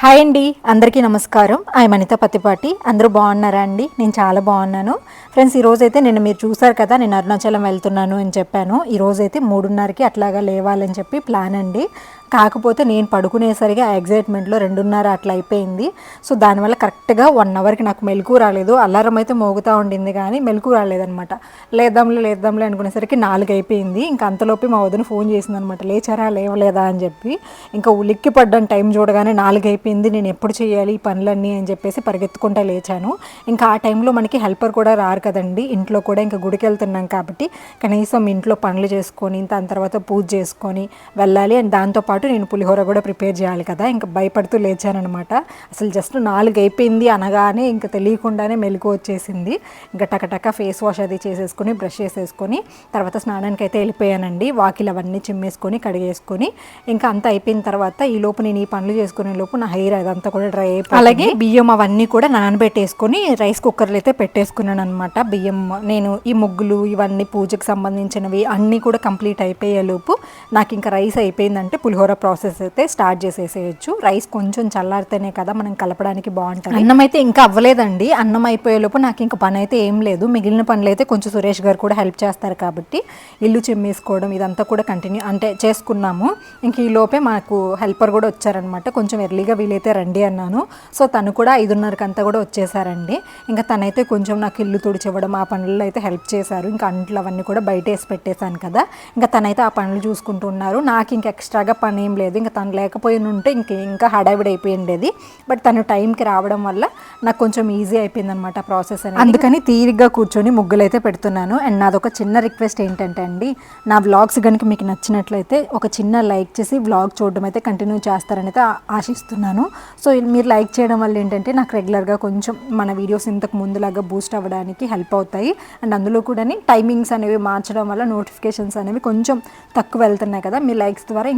Hi అండి అందరికీ నమస్కారం. ఐ మనిత పత్తిపాటి. అందరూ బాగున్నారా అండి? నేను చాలా బాగున్నాను. ఫ్రెండ్స్ ఈరోజు అయితే నేను మీరు చూసారు కదా నేను అరుణాచలం వెళ్తున్నాను అని చెప్పాను. ఈరోజు అయితే మూడున్నరకి అట్లాగా లేవాలని చెప్పి ప్లాన్ అండి. కాకపోతే నేను పడుకునేసరికి ఆ ఎగ్జైట్మెంట్లో రెండున్నర అట్లా అయిపోయింది. సో దానివల్ల కరెక్ట్గా వన్ అవర్కి నాకు మెలకు రాలేదు. అలారం అయితే మోగుతూ ఉండింది కానీ మెలకు రాలేదనమాట లేద్దాంలే లేద్దాంలే అనుకునేసరికి నాలుగు అయిపోయింది. ఇంకా అంతలోపు మా వదిన ఫోన్ చేసింది అనమాట లేచారా లేవలేదా అని చెప్పి. ఇంకా ఉలిక్కి పడ్డాను టైం చూడగానే నాలుగు అయిపోయింది. నేను ఎప్పుడు చేయాలి ఈ పనులన్నీ అని చెప్పేసి పరిగెత్తుకుంటా లేచాను. ఇంకా ఆ టైంలో మనకి హెల్పర్ కూడా రారు కదండి. ఇంట్లో కూడా ఇంకా గుడికి వెళ్తున్నాం కాబట్టి కనీసం ఇంట్లో పనులు చేసుకొని దాని తర్వాత పూజ చేసుకొని వెళ్ళాలి. అండ్ దాంతోపాటు నేను పులిహోర కూడా ప్రిపేర్ చేయాలి కదా. ఇంకా భయపడుతూ లేచానమాట అసలు జస్ట్ నాలుగు అయిపోయింది అనగానే ఇంకా తెలియకుండానే మెలకు వచ్చేసింది. ఇంకా టకటక ఫేస్ వాష్ అది చేసేసుకొని బ్రష్ చేసేసుకొని తర్వాత స్నానానికి అయితే వెళ్ళిపోయానండి. వాకిలు అవన్నీ చిమ్మేసుకొని కడిగేసుకొని ఇంకా అంతా అయిపోయిన తర్వాత ఈ లోపు నేను ఈ పనులు చేసుకునే లోపు నా హెయిర్ అదంతా కూడా డ్రై అయిపోయి అలాగే బియ్యం అవన్నీ కూడా నానబెట్టేసుకొని రైస్ కుక్కర్లో అయితే పెట్టేసుకున్నాను అనమాట బియ్యం నేను ఈ ముగ్గులు ఇవన్నీ పూజకు సంబంధించినవి అన్నీ కూడా కంప్లీట్ అయిపోయే లోపు నాకు ఇంకా రైస్ అయిపోయిందంటే పులిహోర ప్రాసెస్ అయితే స్టార్ట్ చేసేసేయచ్చు. రైస్ కొంచెం చల్లారితేనే కదా మనం కలపడానికి బాగుంటుంది. అన్నం అయితే ఇంకా అవ్వలేదండి. అన్నం అయిపోయే లోపు నాకు ఇంకా పని అయితే ఏం లేదు. మిగిలిన పనులు అయితే కొంచెం సురేష్ గారు కూడా హెల్ప్ చేస్తారు కాబట్టి ఇల్లు చిమ్మేసుకోవడం ఇదంతా కూడా కంటిన్యూ అంటే చేసుకున్నాము. ఇంక ఈ లోపే మాకు హెల్పర్ కూడా వచ్చారనమాట. కొంచెం ఎర్లీగా వీలైతే రండి అన్నాను. సో తను కూడా ఐదున్నరకి అంతా కూడా వచ్చేసారండి. ఇంకా తనైతే కొంచెం నాకు ఇల్లు తుడిచివ్వడం ఆ పనుల్లో అయితే హెల్ప్ చేశారు. ఇంకా అంట్లు అవన్నీ కూడా బయట వేసి పెట్టేశాను కదా. ఇంకా తనైతే ఆ పనులు చూసుకుంటున్నారు నాకు ఇంకా ఎక్స్ట్రాగా పని ఏం లేదు. ఇంకా తను లేకపోయి ఉంటే ఇంక ఇంకా హడావిడి అయిపోయిండేది బట్ తను టైంకి రావడం వల్ల నాకు కొంచెం ఈజీ అయిపోయింది అనమాట ప్రాసెస్ అనేది. అందుకని తీరిగ్గా కూర్చొని ముగ్గులైతే పెడుతున్నాను. అండ్ నాదొక చిన్న రిక్వెస్ట్ ఏంటంటే అండి నా వ్లాగ్స్ కనుక మీకు నచ్చినట్లయితే ఒక చిన్న లైక్ చేసి వ్లాగ్ చూడడం అయితే కంటిన్యూ చేస్తారని అయితే ఆశిస్తున్నాను. సో మీరు లైక్ చేయడం వల్ల ఏంటంటే నాకు రెగ్యులర్గా కొంచెం మన వీడియోస్ ఇంతకు ముందులాగా బూస్ట్ అవ్వడానికి హెల్ప్ అవుతాయి. అండ్ అందులో కూడా టైమింగ్స్ అనేవి మార్చడం వల్ల నోటిఫికేషన్స్ అనేవి కొంచెం తక్కువ వెళ్తున్నాయి కదా. మీ లైక్స్ ద్వారా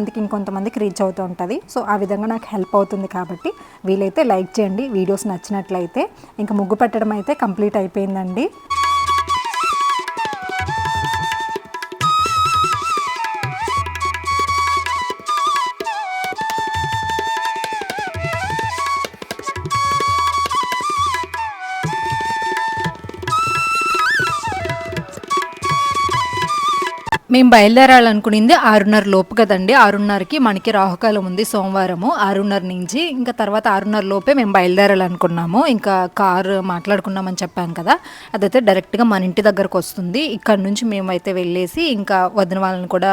కొంతమందికి ఇంకొంతమందికి రీచ్ అవుతూ ఉంటుంది. సో ఆ విధంగా నాకు హెల్ప్ అవుతుంది కాబట్టి వీలైతే లైక్ చేయండి. వీడియోస్ నచ్చినట్లయితే. ఇంకా ముగ్గు పెట్టడం అయితే కంప్లీట్ అయిపోయిందండి. మేము బయలుదేరాలనుకునింది ఆరున్నర లోపు కదండి. ఆరున్నరకి మనకి రాహుకాలం ఉంది సోమవారము. ఆరున్నర నుంచి ఇంకా తర్వాత ఆరున్నర లోపే మేము బయలుదేరాలనుకున్నాము. ఇంకా కారు మాట్లాడుకున్నామని చెప్పాను కదా. అదైతే డైరెక్ట్గా మన ఇంటి దగ్గరకు వస్తుంది. ఇక్కడ నుంచి మేమైతే వెళ్ళేసి ఇంకా వదిన వాళ్ళని కూడా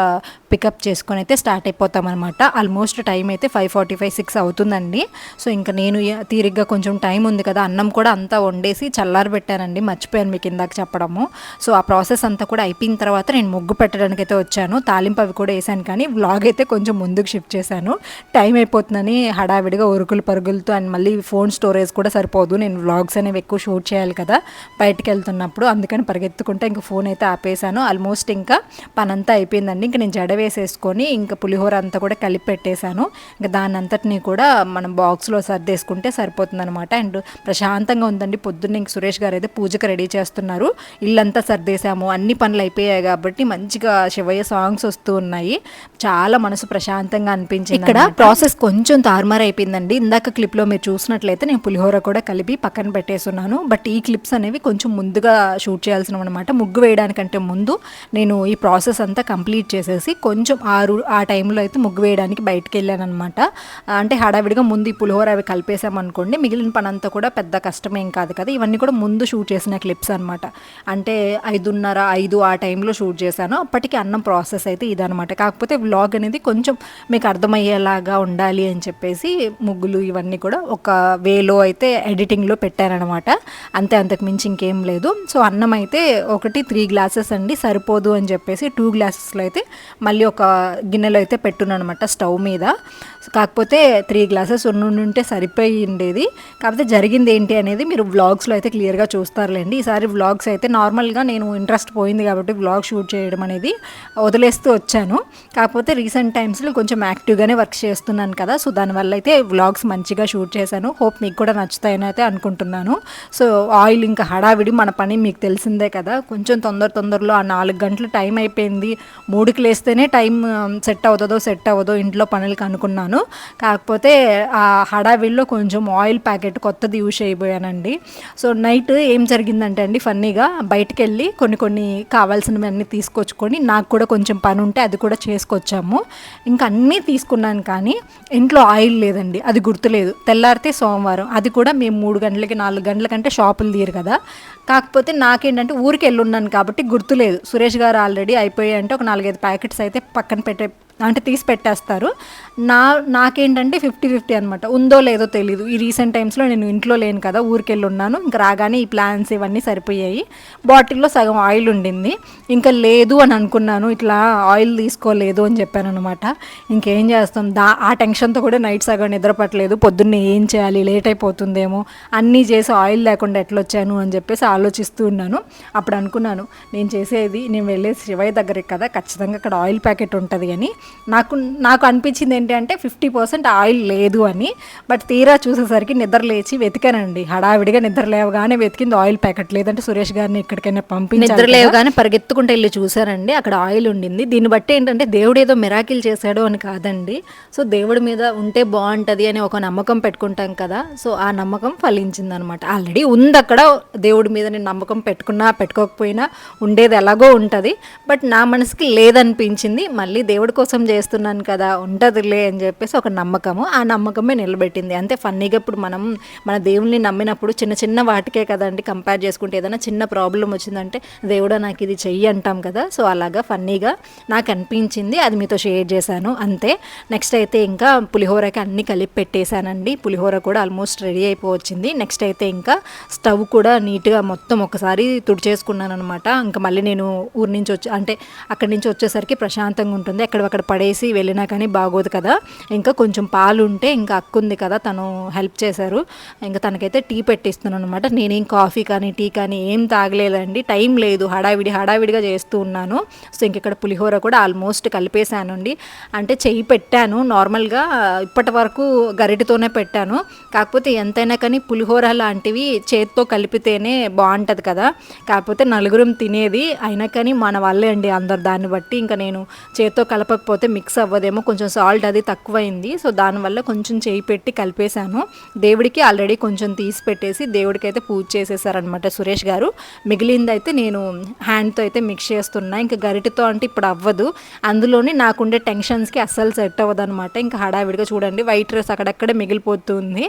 పికప్ చేసుకొని అయితే స్టార్ట్ అయిపోతామన్నమాట. ఆల్మోస్ట్ టైం అయితే ఫైవ్ ఫార్టీ ఫైవ్ సిక్స్ అవుతుందండి. సో ఇంకా నేను తీరిగ్గా కొంచెం టైం ఉంది కదా. అన్నం కూడా అంతా వండేసి చల్లారి పెట్టానండి మర్చిపోయాను మీకు ఇందాక చెప్పడము. సో ఆ ప్రాసెస్ అంతా కూడా అయిపోయిన తర్వాత నేను ముగ్గు పెట్టడానికి అయితే వచ్చాను. తాలింపు అవి కూడా వేసాను కానీ వ్లాగ్ అయితే కొంచెం ముందుకు షిఫ్ట్ చేశాను. టైం అయిపోతుందని హడావిడిగా ఉరుకులు పరుగులతో అండ్ మళ్ళీ ఫోన్ స్టోరేజ్ కూడా సరిపోదు. నేను వ్లాగ్స్ అనేవి ఎక్కువ షూట్ చేయాలి కదా బయటికి వెళ్తున్నప్పుడు. అందుకని పరిగెత్తుకుంటే ఇంకా ఫోన్ అయితే ఆపేసాను ఆల్మోస్ట్ ఇంకా పనంతా అయిపోయిందండి. ఇంకా నేను జడ వేసేసుకొని ఇంకా పులిహోర అంతా కూడా కలిపి పెట్టేశాను. ఇంకా దాని అంతటిని కూడా మనం బాక్స్లో సర్దేసుకుంటే సరిపోతుందనమాట అండ్ ప్రశాంతంగా ఉందండి. పొద్దున్న ఇంక సురేష్ గారు అయితే పూజకు రెడీ చేస్తున్నారు. ఇల్లంతా సర్దేశాము. అన్ని పనులు అయిపోయాయి కాబట్టి మంచిగా శివయ్య సాంగ్స్ వస్తూ ఉన్నాయి. చాలా మనసు ప్రశాంతంగా అనిపించింది ఇక్కడ ప్రాసెస్ కొంచెం తారుమారు అయిపోయిందండి. ఇందాక క్లిప్లో మీరు చూసినట్లయితే నేను పులిహోర కూడా కలిపి పక్కన పెట్టేస్తున్నాను బట్ ఈ క్లిప్స్ అనేవి కొంచెం ముందుగా షూట్ చేయాల్సినవి అనమాట ముగ్గు వేయడానికంటే ముందు నేను ఈ ప్రాసెస్ అంతా కంప్లీట్ చేసేసి కొంచెం ఆరు ఆ టైంలో అయితే ముగ్గు వేయడానికి బయటకు వెళ్ళాను అనమాట అంటే హడావిడిగా ముందు ఈ పులిహోర అవి కలిపేసామనుకోండి మిగిలిన పని అంతా కూడా పెద్ద కష్టమేం కాదు కదా. ఇవన్నీ కూడా ముందు షూట్ చేసిన క్లిప్స్ అనమాట అంటే ఐదున్నర ఐదు ఆ టైంలో షూట్ చేశాను. అప్పటికి అన్నం ప్రాసెస్ అయితే ఇదనమాట కాకపోతే వ్లాగ్ అనేది కొంచెం మీకు అర్థమయ్యేలాగా ఉండాలి అని చెప్పేసి ముగ్గులు ఇవన్నీ కూడా ఒక వేలో అయితే ఎడిటింగ్లో పెట్టానమాట అంతే అంతకు మించి ఇంకేం లేదు. సో అన్నం అయితే ఒకటి త్రీ గ్లాసెస్ అండి సరిపోదు అని చెప్పేసి టూ గ్లాసెస్లో అయితే మళ్ళీ ఒక గిన్నెలో అయితే పెట్టున్నాను స్టవ్ మీద. కాకపోతే త్రీ గ్లాసెస్ ఉంటే సరిపోయి ఉండేది కాకపోతే జరిగింది ఏంటి అనేది మీరు వ్లాగ్స్లో అయితే క్లియర్గా చూస్తారులేండి. ఈసారి వ్లాగ్స్ అయితే నార్మల్గా నేను ఇంట్రెస్ట్ పోయింది కాబట్టి వ్లాగ్ షూట్ చేయడం అనేది వదిలేస్తూ వచ్చాను. కాకపోతే రీసెంట్ టైమ్స్లో కొంచెం యాక్టివ్గానే వర్క్ చేస్తున్నాను కదా సో దానివల్ల అయితే వ్లాగ్స్ మంచిగా షూట్ చేశాను. హోప్ మీకు కూడా నచ్చుతాయని అయితే అనుకుంటున్నాను. సో ఆయిల్ ఇంకా హడావిడి మన పని మీకు తెలిసిందే కదా కొంచెం తొందర తొందరలో ఆ నాలుగు గంటలు టైం అయిపోయింది. మూడుకి లేస్తేనే టైం um, సెట్ అవుతుందో సెట్ అవ్వదో ఇంట్లో పనులకి అనుకున్నాను. చేశాను కాకపోతే ఆ హడావిల్లో కొంచెం ఆయిల్ ప్యాకెట్ కొత్తది యూస్ అయిపోయానండి సో నైట్ ఏం జరిగిందంటే అండి ఫన్నీగా బయటికి వెళ్ళి కొన్ని కొన్ని కావాల్సినవన్నీ తీసుకొచ్చుకొని నాకు కూడా కొంచెం పని ఉంటే అది కూడా చేసుకొచ్చాము. ఇంకా అన్నీ తీసుకున్నాను కానీ ఇంట్లో ఆయిల్ లేదండి అది గుర్తులేదు. తెల్లారితే సోమవారం అది కూడా మేము మూడు గంటలకి నాలుగు గంటల కంటే షాపులు తీరు కదా. కాకపోతే నాకేంటంటే ఊరికి వెళ్ళున్నాను కాబట్టి గుర్తులేదు. సురేష్ గారు ఆల్రెడీ అయిపోయాయి అంటే ఒక నాలుగైదు ప్యాకెట్స్ అయితే పక్కన పెట్టే అంటే తీసి పెట్టేస్తారు. నా నాకేంటంటే ఫిఫ్టీ ఫిఫ్టీ అనమాట ఉందో లేదో తెలియదు ఈ రీసెంట్ టైమ్స్లో నేను ఇంట్లో లేను కదా ఊరికెళ్ళి ఉన్నాను ఇంకా రాగానే ఈ ప్లాన్స్ ఇవన్నీ సరిపోయాయి. బాటిల్లో సగం ఆయిల్ ఉండింది. ఇంకా లేదు అని అనుకున్నాను. ఇట్లా ఆయిల్ తీసుకోలేదు అని చెప్పాను అనమాట ఇంకేం చేస్తాం? దా ఆ టెన్షన్తో కూడా నైట్ సగం నిద్రపట్టలేదు పొద్దున్నే ఏం చేయాలి? లేట్ అయిపోతుందేమో? అన్నీ చేసి ఆయిల్ లేకుండా ఎట్లా వచ్చాను అని చెప్పేసి ఆలోచిస్తూ ఉన్నాను. అప్పుడు అనుకున్నాను నేను చేసేది నేను వెళ్ళేది శివయ్య దగ్గరికి కదా ఖచ్చితంగా అక్కడ ఆయిల్ ప్యాకెట్ ఉంటుంది అని. నాకు నాకు అనిపించింది ఏంటి అంటే ఫిఫ్టీ పర్సెంట్ ఆయిల్ లేదు అని బట్ తీరా చూసేసరికి నిద్ర లేచి వెతికానండి. హడావిడిగా నిద్ర లేవగానే వెతికింది ఆయిల్ ప్యాకెట్. లేదంటే సురేష్ గారిని ఎక్కడికైనా పంపించాలి నిద్ర లేవగానే పరిగెత్తుకుంటే వెళ్ళి చూసారండి అక్కడ ఆయిల్ ఉండింది. దీన్ని బట్టి ఏంటంటే దేవుడు ఏదో మిరాకిల్ చేశాడు అని కాదండి. సో దేవుడి మీద ఉంటే బాగుంటుంది అని ఒక నమ్మకం పెట్టుకుంటాం కదా. సో ఆ నమ్మకం ఫలించింది అనమాట ఆల్రెడీ ఉంది అక్కడ దేవుడి మీద నేను నమ్మకం పెట్టుకున్నా పెట్టుకోకపోయినా ఉండేది ఎలాగో ఉంటుంది. బట్ నా మనసుకి లేదనిపించింది. మళ్ళీ దేవుడి కోసం చేస్తున్నాను కదా ఉంటుందిలే అని చెప్పేసి ఒక నమ్మకము. ఆ నమ్మకమే నిలబెట్టింది. అంతే ఫన్నీగా ఇప్పుడు మనం మన దేవుణ్ణి నమ్మినప్పుడు చిన్న చిన్న వాటికే కదండి కంపేర్ చేసుకుంటే ఏదైనా చిన్న ప్రాబ్లం వచ్చిందంటే దేవుడా నాకు ఇది చెయ్యి అంటాం కదా. సో అలాగా ఫన్నీగా నాకు అనిపించింది. అది మీతో షేర్ చేశాను. అంతే. నెక్స్ట్ అయితే ఇంకా పులిహోరకి అన్ని కలిపి పెట్టేశానండి. పులిహోర కూడా ఆల్మోస్ట్ రెడీ అయిపోవచ్చింది. నెక్స్ట్ అయితే ఇంకా స్టవ్ కూడా నీట్గా మొత్తం ఒకసారి తుడిచేసుకున్నాను అనమాట ఇంకా మళ్ళీ నేను ఊరి నుంచి వచ్చి అంటే అక్కడి నుంచి వచ్చేసరికి ప్రశాంతంగా ఉంటుంది. ఎక్కడక్కడ పడేసి వెళ్ళినా కానీ బాగోదు కదా. ఇంకా కొంచెం పాలు ఉంటే ఇంకా అక్కుంది కదా తను హెల్ప్ చేశారు. ఇంకా తనకైతే టీ పెట్టిస్తున్నాను అనమాట నేనేం కాఫీ కానీ టీ కానీ ఏం తాగలేదండి. టైం లేదు. హడావిడి హడావిడిగా చేస్తూ ఉన్నాను. సో ఇంక ఇక్కడ పులిహోర కూడా ఆల్మోస్ట్ కలిపేశానండి. అంటే చెయ్యి పెట్టాను. నార్మల్గా ఇప్పటి వరకు గరిటతోనే పెట్టాను. కాకపోతే ఎంతైనా కానీ పులిహోర లాంటివి చేతితో కలిపితేనే బాగుంటుంది కదా. కాకపోతే నలుగురం తినేది అయినా కానీ మన వల్లే అండి అందరు దాన్ని బట్టి. ఇంకా నేను చేత్తో కలపకపోతే మిక్స్ అవ్వదేమో. కొంచెం సాల్ట్ అది తక్కువ ఎక్కువైంది. సో దానివల్ల కొంచెం చేయి పెట్టి కలిపేశాను. దేవుడికి ఆల్రెడీ కొంచెం తీసి పెట్టేసి దేవుడికి అయితే పూజ చేసేసారనమాట సురేష్ గారు. మిగిలింది అయితే నేను హ్యాండ్తో అయితే మిక్స్ చేస్తున్నా. ఇంకా గరిటతో అంటే ఇప్పుడు అవ్వదు. అందులోని నాకుండే టెన్షన్స్కి అస్సలు సెట్ అవ్వదు అనమాట ఇంకా హడావిడిగా చూడండి వైట్ రైస్ అక్కడక్కడే మిగిలిపోతుంది.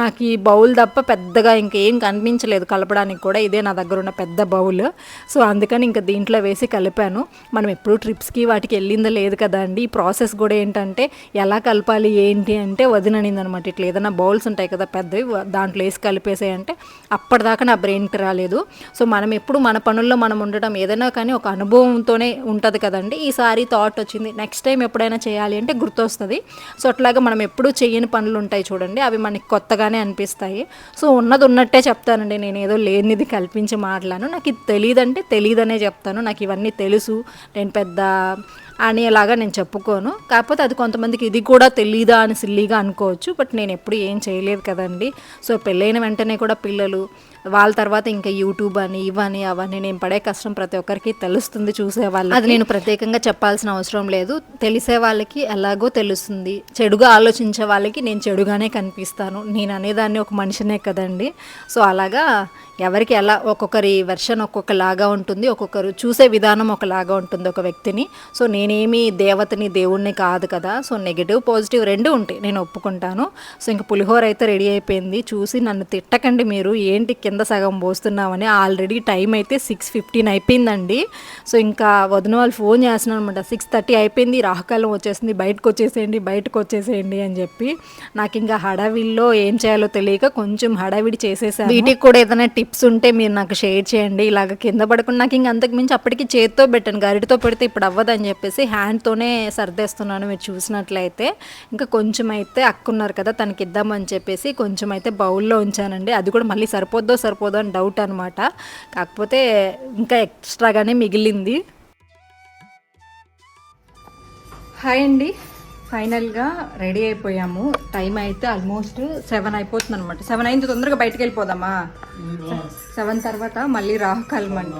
నాకు ఈ బౌల్ తప్ప పెద్దగా ఇంకేం కనిపించలేదు కలపడానికి కూడా. ఇదే నా దగ్గర ఉన్న పెద్ద బౌల్. సో అందుకని ఇంకా దీంట్లో వేసి కలిపాను. మనం ఎప్పుడు ట్రిప్స్కి వాటికి వెళ్ళిందో లేదు కదా అండి ఈ ప్రాసెస్ కూడా ఏంటంటే ఎలా కలపాలి ఏంటి అంటే వదిననింది అనమాట ఇట్లా ఏదైనా బౌల్స్ ఉంటాయి కదా పెద్దవి దాంట్లో వేసి కలిపేసాయంటే అప్పటిదాకా నా బ్రెయిన్కి రాలేదు. సో మనం ఎప్పుడు మన పనుల్లో మనం ఉండటం ఏదైనా కానీ ఒక అనుభవంతోనే ఉంటుంది కదండి. ఈసారి థాట్ వచ్చింది నెక్స్ట్ టైం ఎప్పుడైనా చేయాలి అంటే గుర్తొస్తుంది. సో అట్లాగా మనం ఎప్పుడూ చేయని పనులు ఉంటాయి చూడండి అవి మనకి కొత్తగానే అనిపిస్తాయి. సో ఉన్నది ఉన్నట్టే చెప్తానండి నేను ఏదో లేనిది కల్పించి మాట్లాను నాకు ఇది తెలియదంటే తెలియదనే చెప్తాను. నాకు ఇవన్నీ తెలుసు. నేను పెద్ద అనేలాగా నేను చెప్పుకోను. కాకపోతే అది కొంతమందికి ఇది కూడా తెలీదా అని సిల్లీగా అనుకోవచ్చు. బట్ నేను ఎప్పుడు ఏం చేయలేదు కదండి. సో పెళ్ళైన వెంటనే కూడా పిల్లలు వాళ్ళ తర్వాత ఇంకా యూట్యూబ్ అని ఇవని అవని నేను పడే కష్టం ప్రతి ఒక్కరికి తెలుస్తుంది చూసే వాళ్ళు అది నేను ప్రత్యేకంగా చెప్పాల్సిన అవసరం లేదు. తెలిసే వాళ్ళకి ఎలాగో తెలుస్తుంది. చెడుగా ఆలోచించే వాళ్ళకి నేను చెడుగానే కనిపిస్తాను. నేను అనేదాన్ని ఒక మనిషినే కదండి. సో అలాగా ఎవరికి ఎలా ఒక్కొక్కరి వెర్షన్ ఒక్కొక్కలాగా ఉంటుంది. ఒక్కొక్కరు చూసే విధానం ఒకలాగా ఉంటుంది ఒక వ్యక్తిని. సో నేనేమి దేవతని దేవుణ్ణి కాదు కదా. సో నెగిటివ్ పాజిటివ్ రెండు ఉంటాయి. నేను ఒప్పుకుంటాను. సో ఇంక పులిహోర అయితే రెడీ అయిపోయింది. చూసి నన్ను తిట్టకండి మీరు. ఏంటి కింద సగం పోస్తున్నామని ఆల్రెడీ టైం అయితే సిక్స్ ఫిఫ్టీన్ అయిపోయిందండి. సో ఇంకా వదిన వాళ్ళు ఫోన్ చేస్తున్నాను అనమాట సిక్స్ థర్టీ అయిపోయింది రాహకాలం వచ్చేసింది బయటకు వచ్చేసేయండి బయటకు వచ్చేసేయండి అని చెప్పి. నాకు ఇంకా హడావిల్లో ఏం చేయాలో తెలియక కొంచెం హడావిడి చేసేసాను. వీటికి కూడా ఏదైనా టిప్స్ ఉంటే మీరు నాకు షేర్ చేయండి. ఇలాగ కింద పడకుండా నాకు ఇంకా అంతకు మించి అప్పటికి చేత్తో పెట్టాను. గరిటితో పెడితే ఇప్పుడు అవ్వదని చెప్పేసి హ్యాండ్తోనే సర్దేస్తున్నాను మీరు చూసినట్లయితే. ఇంకా కొంచెం అయితే అక్కున్నారు కదా తనకి ఇద్దామని చెప్పేసి కొంచెం అయితే బౌల్లో ఉంచానండి. అది కూడా మళ్ళీ సరిపోద్దో సరిపోదు అని డౌట్ అనమాట కాకపోతే ఇంకా ఎక్స్ట్రాగానే మిగిలింది. హాయ్ అండి. ఫైనల్గా రెడీ అయిపోయాము. టైం అయితే ఆల్మోస్ట్ సెవెన్ అయిపోతుంది అనమాట సెవెన్ అయింది తొందరగా బయటకు వెళ్ళిపోదామా? సెవెన్ తర్వాత మళ్ళీ రాహుకాలం అంట.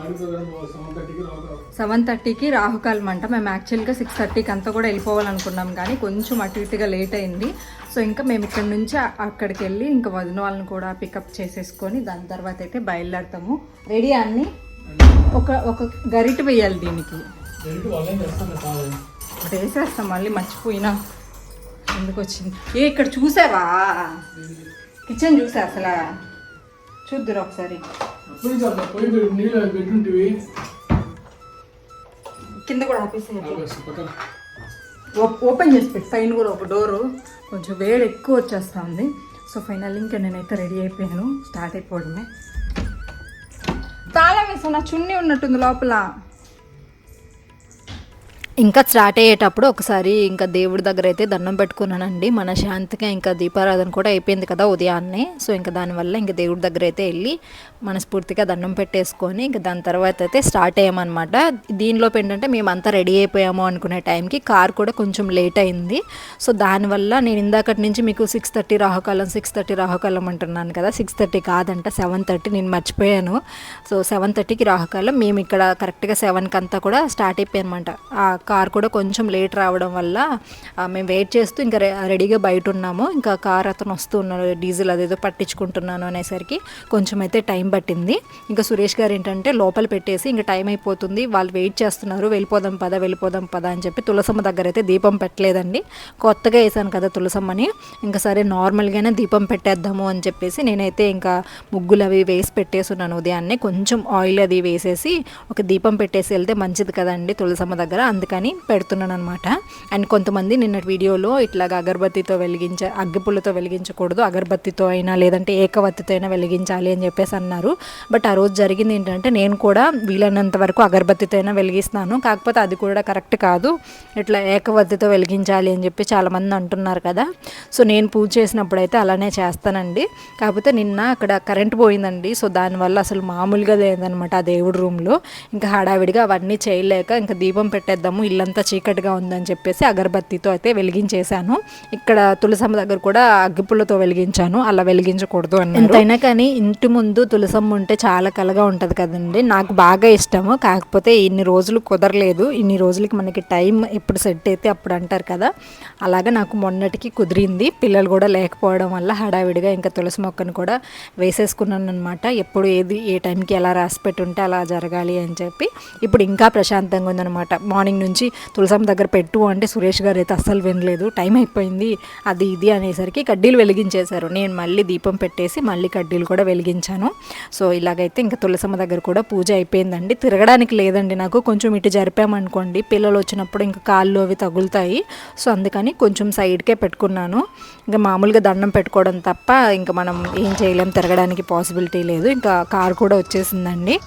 సెవెన్ థర్టీకి రాహుకాలం అంట. మేము యాక్చువల్గా సిక్స్ థర్టీకి అంతా కూడా వెళ్ళిపోవాలనుకున్నాం. కానీ కొంచెం అటు ఇటుగా లేట్ అయింది. సో ఇంకా మేము ఇక్కడ నుంచి అక్కడికి వెళ్ళి ఇంకా వదిన వాళ్ళని కూడా పికప్ చేసేసుకొని దాని తర్వాత అయితే బయలుదేరుతాము. రెడీ అన్ని? ఒక ఒక గరిట వేయాలి దీనికి. వేసేస్తాం మళ్ళీ మర్చిపోయినా. ఎందుకు వచ్చింది? ఏ ఇక్కడ చూసావా? కిచెన్ చూసా అసలు? చూద్దురు ఒకసారి. కింద కూడా ఆపేసి ఓపెన్ చేసి పెట్టి పైన కూడా ఒక డోరు. కొంచెం వేడి ఎక్కువ వచ్చేస్తూ ఉంది సో ఫైనల్ ఇంకా నేనైతే రెడీ అయిపోయాను. స్టార్ట్ అయిపోవడమే. తాళం వేసా నా చున్నీ ఉన్నట్టుంది లోపల. ఇంకా స్టార్ట్ అయ్యేటప్పుడు ఒకసారి ఇంకా దేవుడి దగ్గర అయితే దండం పెట్టుకున్నానండి. మన శాంతిగా ఇంకా దీపారాధన కూడా అయిపోయింది కదా ఉదయాన్నే. సో ఇంకా దానివల్ల ఇంకా దేవుడి దగ్గర అయితే వెళ్ళి మనస్ఫూర్తిగా దండం పెట్టేసుకొని ఇంకా దాని తర్వాత అయితే స్టార్ట్ అయ్యామన్నమాట. దీనిలోపు ఏంటంటే మేమంతా రెడీ అయిపోయాము అనుకునే టైంకి కార్ కూడా కొంచెం లేట్ అయింది. సో దానివల్ల నేను ఇందాకటి నుంచి మీకు six thirty Rahukalam six thirty Rahukalam అంటున్నాను కదా. సిక్స్ థర్టీ కాదంట సెవెన్ థర్టీ నేను మర్చిపోయాను. సో సెవెన్ థర్టీకి రాహుకాలం మేము ఇక్కడ కరెక్ట్గా సెవెన్కి అంతా కూడా స్టార్ట్ అయిపోయానమాట అనమాట కార్ కూడా కొంచెం లేట్ రావడం వల్ల మేము వెయిట్ చేస్తూ ఇంకా రె- రెడీగా బయట ఉన్నాము. ఇంకా కార్ అతను వస్తూ ఉన్నాడు డీజిల్ అదేదో పట్టించుకుంటున్నాను అనేసరికి కొంచెం అయితే టైం పట్టింది. ఇంకా సురేష్ గారు ఏంటంటే లోపల పెట్టేసి ఇంకా టైం అయిపోతుంది వాళ్ళు వెయిట్ చేస్తున్నారు వెళ్ళిపోదాం పద వెళ్ళిపోదాం పద అని చెప్పి తులసమ్మ దగ్గర అయితే దీపం పెట్టలేదండి. కొత్తగా వేసాను కదా తులసమ్మని ఇంకా సరే నార్మల్గానే దీపం పెట్టేద్దాము అని చెప్పేసి నేనైతే ఇంకా ముగ్గులు అవి వేసి పెట్టేసున్నాను ఉదయాన్నే. కొంచెం ఆయిల్ అది వేసేసి ఒక దీపం పెట్టేసి వెళ్తే మంచిది కదండి తులసమ్మ దగ్గర అందుకని అని పెడుతున్నాను అనమాట అండ్ కొంతమంది నిన్నటి వీడియోలో ఇట్లాగ అగరబత్తితో వెలిగించ అగ్గిపుల్లతో వెలిగించకూడదు అగరబత్తితో అయినా లేదంటే ఏకవత్తితో అయినా వెలిగించాలి అని చెప్పేసి అన్నారు. బట్ ఆ రోజు జరిగింది ఏంటంటే నేను కూడా వీలైనంత వరకు అగరబత్తితో అయినా వెలిగిస్తాను. కాకపోతే అది కూడా కరెక్ట్ కాదు. ఇట్లా ఏకవత్తితో వెలిగించాలి అని చెప్పి చాలామంది అంటున్నారు కదా. సో నేను పూజ చేసినప్పుడు అయితే అలానే చేస్తానండి. కాకపోతే నిన్న అక్కడ కరెంట్ పోయిందండి. సో దానివల్ల అసలు మామూలుగా లేదనమాట ఆ దేవుడి రూమ్లో. ఇంకా హడావిడిగా అవన్నీ చేయలేక ఇంకా దీపం పెట్టేద్దాము ఇల్లంతా చీకటిగా ఉందని చెప్పేసి అగరబత్తితో అయితే వెలిగించేశాను. ఇక్కడ తులసమ్మ దగ్గర కూడా అగ్గిపుల్లతో వెలిగించాను. అలా వెలిగించకూడదు అని ఎంతైనా కానీ ఇంటి ముందు తులసమ్మ ఉంటే చాలా కలగా ఉంటుంది కదండి. నాకు బాగా ఇష్టము. కాకపోతే ఇన్ని రోజులు కుదరలేదు. ఇన్ని రోజులకి మనకి టైం ఎప్పుడు సెట్ అయితే అప్పుడు అంటారు కదా. అలాగా నాకు మొన్నటికి కుదిరింది. పిల్లలు కూడా లేకపోవడం వల్ల హడావిడిగా ఇంకా తులసి మొక్కను కూడా వేసేసుకున్నాను అనమాట ఎప్పుడు ఏది ఏ టైంకి ఎలా రాసి పెట్టుంటే అలా జరగాలి అని చెప్పి. ఇప్పుడు ఇంకా ప్రశాంతంగా ఉందన్నమాట. మార్నింగ్ నుంచి తులసమ్మ దగ్గర పెట్టు అంటే సురేష్ గారు అయితే అస్సలు వినలేదు. టైం అయిపోయింది. అది ఇది అనేసరికి కడ్డీలు వెలిగించేశారు. నేను మళ్ళీ దీపం పెట్టేసి మళ్ళీ కడ్డీలు కూడా వెలిగించాను. సో ఇలాగైతే ఇంకా తులసమ్మ దగ్గర కూడా పూజ అయిపోయిందండి. తిరగడానికి లేదండి నాకు. కొంచెం ఇటు జరిపామనుకోండి. పిల్లలు వచ్చినప్పుడు ఇంకా కాళ్ళు అవి తగులుతాయి. సో అందుకని కొంచెం సైడ్కే పెట్టుకున్నాను. ఇంకా మామూలుగా దండం పెట్టుకోవడం తప్ప ఇంకా మనం ఏం చేయలేం. తిరగడానికి పాసిబిలిటీ లేదు. ఇంకా కార్ కూడా వచ్చేసిందండి.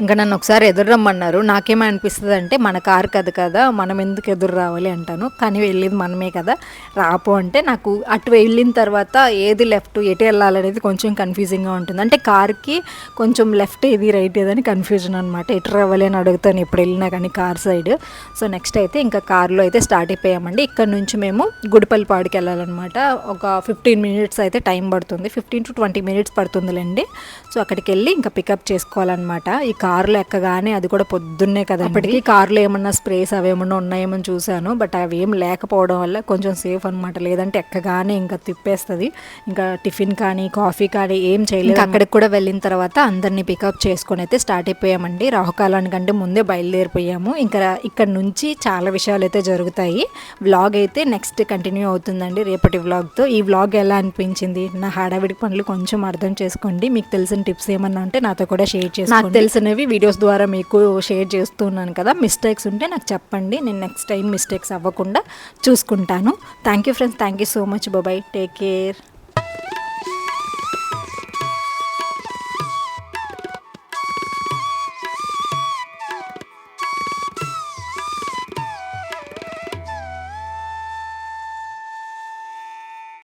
ఇంకా నన్ను ఒకసారి ఎదురు రమ్మన్నారు నాకేమనిపిస్తుంది అంటే మన కార్ కదా కదా మనం ఎందుకు ఎదురు రావాలి అంటాను. కానీ వెళ్ళేది మనమే కదా. రాపు అంటే నాకు అటు వెళ్ళిన తర్వాత ఏది లెఫ్ట్ ఎటు వెళ్ళాలనేది కొంచెం కన్ఫ్యూజింగ్గా ఉంటుంది. అంటే కార్కి కొంచెం లెఫ్ట్ ఏది రైట్ ఏదని కన్ఫ్యూజన్ అనమాట ఎటు రావాలి అని అడుగుతాను ఎప్పుడు వెళ్ళినా కానీ కార్ సైడ్. సో నెక్స్ట్ అయితే ఇంకా కార్లో అయితే స్టార్ట్ అయిపోయామండి. ఇక్కడ నుంచి మేము గుడిపల్లిపాడుకి వెళ్ళాలన్నమాట. ఒక ఫిఫ్టీన్ మినిట్స్ అయితే టైం పడుతుంది. ఫిఫ్టీన్ టు ట్వంటీ మినిట్స్ పడుతుందిలేండి. సో అక్కడికి వెళ్ళి ఇంకా పికప్ చేసుకోవాలన్నమాట. ఈ కార్ కార్లో ఎక్కగానే అది కూడా పొద్దున్నే కదా అప్పటికి కార్లో ఏమన్నా స్ప్రేస్ అవేమన్నా ఉన్నాయేమో చూశాను బట్ అవి ఏం లేకపోవడం వల్ల కొంచెం సేఫ్ అనమాట లేదంటే ఎక్కగానే ఇంకా తిప్పేస్తుంది. ఇంకా టిఫిన్ కానీ కాఫీ కానీ ఏం చేయలేదు అక్కడికి కూడా వెళ్ళిన తర్వాత అందరినీ పికప్ చేసుకొని అయితే స్టార్ట్ అయిపోయామండి. రాహుకాలానికంటే ముందే బయలుదేరిపోయాము. ఇంకా ఇక్కడ నుంచి చాలా విషయాలు అయితే జరుగుతాయి. వ్లాగ్ అయితే నెక్స్ట్ కంటిన్యూ అవుతుందండి రేపటి వ్లాగ్తో. ఈ వ్లాగ్ ఎలా అనిపించింది? నా హడావిడి పనులు కొంచెం అర్థం చేసుకోండి. మీకు తెలిసిన టిప్స్ ఏమన్నా ఉంటే నాతో కూడా షేర్ చేసి నాకు తెలిసినవి వీడియోస్ ద్వారా మీకు షేర్ చేస్తున్నాను కదా. మిస్టేక్స్ ఉంటే నాకు చెప్పండి. నేను నెక్స్ట్ టైం మిస్టేక్స్ అవ్వకుండా చూసుకుంటాను. Thank you friends. Thank you so much. బాబాయ్ టేక్ కేర్.